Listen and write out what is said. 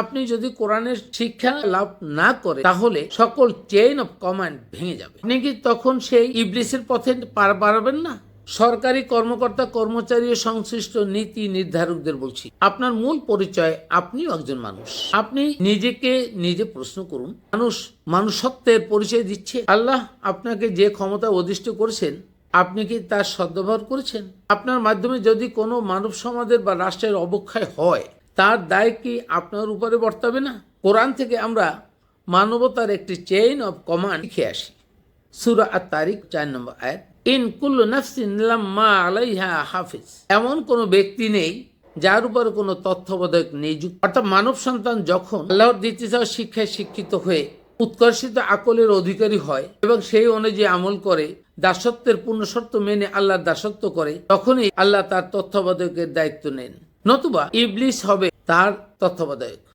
আপনি যদি কোরআনের শিক্ষা লাভ না করে, তাহলে সকল চেইন অফ কমান্ড ভেঙে যাবে। আপনি কি তখন সেই ইবলিসের পথে পার পারবেন না? সরকারি কর্মকর্তা, কর্মচারী সংশ্লিষ্ট নীতি নির্ধারকদের বলছি, আপনার মূল পরিচয় আপনিও একজন মানুষ। আপনি নিজেকে নিজে প্রশ্ন করুন, মানুষ মানুষত্বের পরিচয় দিচ্ছে। আল্লাহ আপনাকে যে ক্ষমতা অধিষ্ঠ করেছেন, আপনি কি তার সদ্ব্যবহার করেছেন? আপনার মাধ্যমে যদি কোনো মানব সমাজের বা রাষ্ট্রের অবক্ষয় হয় তার দায় কি আপনার উপরে বর্তাবে না? কোরআন থেকে আমরা মানবতার একটি চেইন অফ কমান্ড লিখে আসি। সুরা আর তারিখ চার নম্বর আয়াত। ইন লাম্মা আলাইহা হাফিজ। এমন কোনো ব্যক্তি নেই যার উপর কোনো তত্ত্বাবধায়ক নিযুক্ত অর্থাৎ মানব সন্তান যখন আল্লাহর চাওয়া শিক্ষায় শিক্ষিত হয়ে উৎকর্ষিত আকলের অধিকারী হয় এবং সেই অনুযায়ী আমল করে, দাসত্বের পূর্ণ শর্ত মেনে আল্লাহর দাসত্ব করে, তখনই আল্লাহ তার তত্ত্বাবধায়কের দায়িত্ব নেন। নতুবা ইবলিস হবে তার তত্ত্বাবধায়ক।